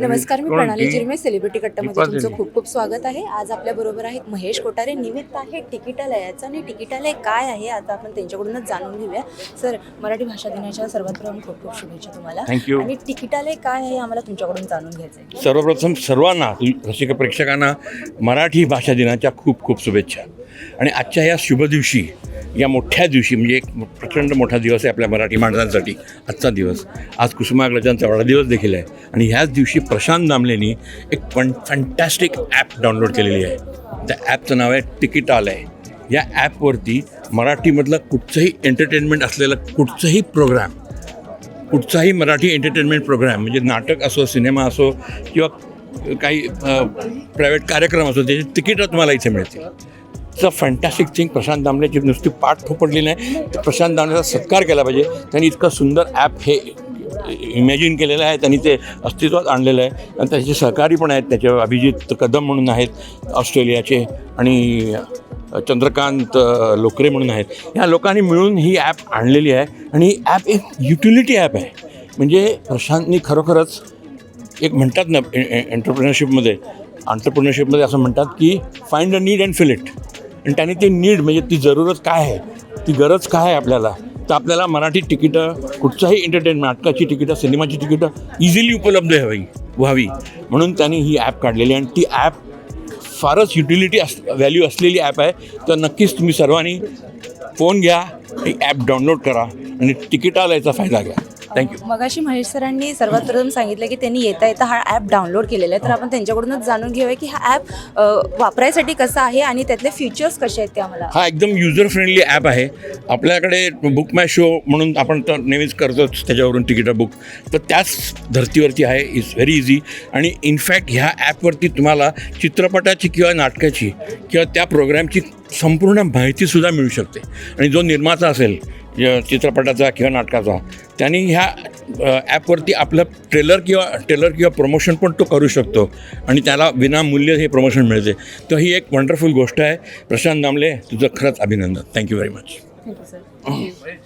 नमस्कार मी प्रणाली? जिरमे सेलिब्रिटी कट्टामध्ये तुमचं. खूप खूप स्वागत आहे. आज आपल्या बरोबर आहेत महेश कोटारे निमित्त आहे तिकिटालयाचं. आणि तिकिटालय काय आहे आता आपण त्यांच्याकडूनच जाणून घेऊया. सर मराठी भाषा दिनाच्या सर्वात प्रथम खूप खूप शुभेच्छा तुम्हाला. आणि तिकिटालय काय आहे आम्हाला तुमच्याकडून जाणून घ्यायचं आहे सर्वप्रथम सर्वांना रसिक प्रेक्षकांना मराठी भाषा दिनाच्या खूप खूप शुभेच्छा. आणि आजच्या या शुभ दिवशी या मोठ्या दिवशी म्हणजे एक प्रचंड मोठा दिवस आहे आपल्या मराठी माणसांसाठी आजचा दिवस. आज कुसुमाग्रजांचा वाढदिवस देखील आहे. आणि ह्याच दिवशी प्रशांत दामलेनी एक पण फंटॅस्टिक ॲप डाउनलोड केलेली आहे. त्या ॲपचं नाव आहे तिकिटालय या ॲपवरती मराठीमधलं कुठचंही एंटरटेनमेंट असलेलं कुठचंही प्रोग्राम कुठचाही मराठी एंटरटेनमेंट प्रोग्राम म्हणजे नाटक असो सिनेमा असो किंवा काही प्रायव्हेट कार्यक्रम असो त्याची तिकीटं तुम्हाला इथे मिळतील. च फॅन्टॅस्टिक थिंग प्रशांत दामलेची नुसती पाठ थोपडली नाही प्रशांत दामलेचा सत्कार केला पाहिजे. त्यांनी इतकं सुंदर ॲप हे इमॅजिन केलेलं आहे. त्यांनी ते अस्तित्वात आणलेलं आहे. आणि त्याचे सहकारी पण आहेत. त्याचे अभिजित कदम म्हणून आहेत ऑस्ट्रेलियाचे आणि चंद्रकांत लोकरे म्हणून आहेत. ह्या लोकांनी मिळून ही ॲप आणलेली आहे. आणि ही ॲप एक युटिलिटी ॲप आहे. म्हणजे प्रशांतनी खरोखरच एक म्हणतात ना एंटरप्रिनरशिपमध्ये एंटरप्रिनरशिपमध्ये असं म्हणतात की find a need and fill it आणि त्याने ते नीड म्हणजे ती जरूरत काय आहे ती गरज काय आहे आपल्याला तर आपल्याला मराठी तिकीटं कुठचंही एंटरटेनमेंट नाटकाची तिकीटं सिनेमाची तिकीटं इझिली उपलब्ध हवी व्हावी. म्हणून त्यांनी ही ॲप काढलेली आणि ती ॲप फारच युटिलिटी अस व्हॅल्यू असलेली ॲप आहे. तर नक्कीच तुम्ही सर्वांनी फोन घ्या ही ॲप डाउनलोड करा आणि तिकिटालयाचा फायदा घ्या. थँक्यू मगाशी महेश सरांनी सर्वात प्रथम सांगितलं की त्यांनी येता येता हा ॲप डाउनलोड केलेला आहे. तर आपण त्यांच्याकडूनच जाणून घेऊया की हा ॲप वापरायसाठी कसा आहे आणि त्यातले फीचर्स कसे आहेत ते आम्हाला. हा एकदम युजर फ्रेंडली ॲप आहे. आपल्याकडे बुक माय शो म्हणून आपण तर नेहमीच करतोच त्याच्यावरून तिकीटं बुक तर त्याच धर्तीवरती आहे. इज व्हेरी इझी आणि इनफॅक्ट ह्या ॲपवरती तुम्हाला चित्रपटाची किंवा नाटकाची किंवा त्या प्रोग्रॅमची संपूर्ण माहितीसुद्धा मिळू शकते. आणि जो निर्माता असेल चित्रपटाचा किंवा नाटकाचा. त्यांनी ह्या ॲपवरती आपलं ट्रेलर किंवा ट्रेलर किंवा प्रमोशन पण तो करू शकतो. आणि त्याला विनामूल्य हे प्रमोशन मिळते. तर ही एक वंडरफुल गोष्ट आहे. प्रशांत दामले तुझं खरंच अभिनंदन. Thank you very much thank you sir.